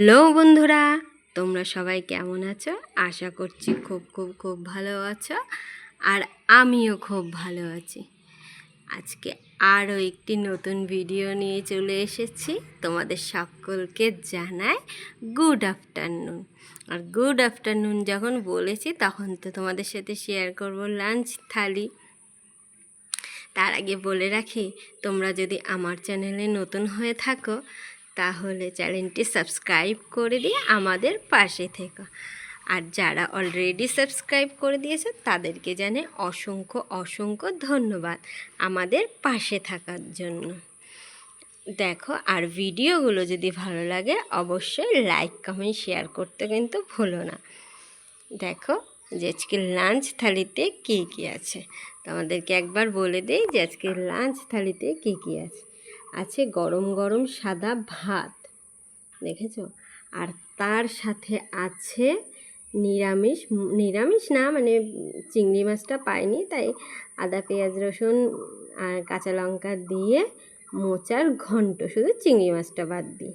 Hello বন্ধুরা, তোমরা সবাই কেমন আছো? আশা করছি খুব খুব খুব ভালো আছো আর আমিও খুব ভালো আছি। আজকে আরও একটি নতুন ভিডিও নিয়ে চলে এসেছি। তোমাদের সকলকে জানাই গুড আফটারনুন আর গুড আফটারনুন যখন বলেছি, তখন তো তোমাদের সাথে শেয়ার করব লাঞ্চ থালি। তার আগে বলে রাখি, তোমরা যদি আমার চ্যানেলে নতুন হয়ে থাকো তাহলে চ্যানেলটি সাবস্ক্রাইব করে দিয়ে আমাদের পাশে থেকো। আর যারা অলরেডি সাবস্ক্রাইব করে দিয়েছে, তাদেরকে জানে অসংখ্য অসংখ্য ধন্যবাদ আমাদের পাশে থাকার জন্য। দেখো, আর ভিডিওগুলো যদি ভালো লাগে, অবশ্যই লাইক কমেন্ট শেয়ার করতে কিন্তু ভুলো না। দেখো, যে আজকে লাঞ্চ থালিতে কী কী আছে? তোমাদেরকে একবার বলে দিই যে আজকে লাঞ্চ থালিতে কী কী আছে। আছে গরম গরম সাদা ভাত। দেখেছ? আর তার সাথে আছে নিরামিষ নিরামিষ না মানে চিংড়ি মাছটা পাইনি, তাই আদা, পেঁয়াজ, রসুন আর কাঁচা লঙ্কা দিয়ে মোচার ঘন্ট, শুধু চিংড়ি মাছটা বাদ দিই।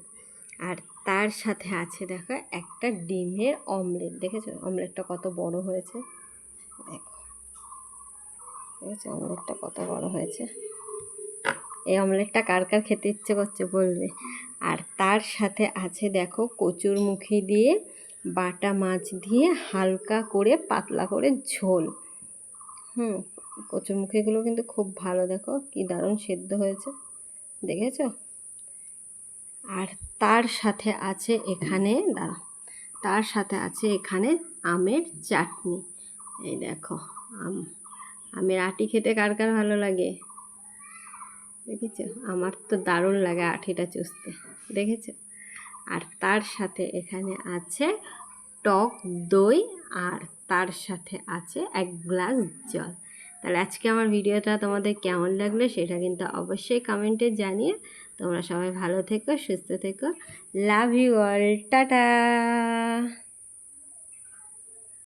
আর তার সাথে আছে দেখো একটা ডিমের অমলেট। দেখেছ? অমলেটটা কত বড় হয়েছে? দেখো। দেখেছ? অমলেটটা কত বড় হয়েছে? এই অমলেটটা কার কার খেতে ইচ্ছে করছে বলবে। আর তার সাথে আছে দেখো কচুর মুখি দিয়ে বাটা মাছ দিয়ে হালকা করে পাতলা করে ঝোল। হুম কচুরমুখিগুলো কিন্তু খুব ভালো দেখো, কি দারুণ সেদ্ধ হয়েছে। দেখেছ? আর তার সাথে আছে এখানে দাঁড়া তার সাথে আছে এখানে আমের চাটনি। এই দেখো, আম, আমের আটি খেতে কার কার ভালো লাগে? দেখেছ? আমার তো দারুণ লাগে আঠিটা চুষতে। দেখেছ? আর তার সাথে এখানে আছে টক দই আর তার সাথে আছে এক গ্লাস জল। তাহলে আজকে আমার ভিডিওটা তোমাদের কেমন লাগল সেটা কিন্তু অবশ্যই কমেন্টে জানিয়ে তোমরা সবাই ভালো থেকো, সুস্থ থেকো। Love you all. টাটা!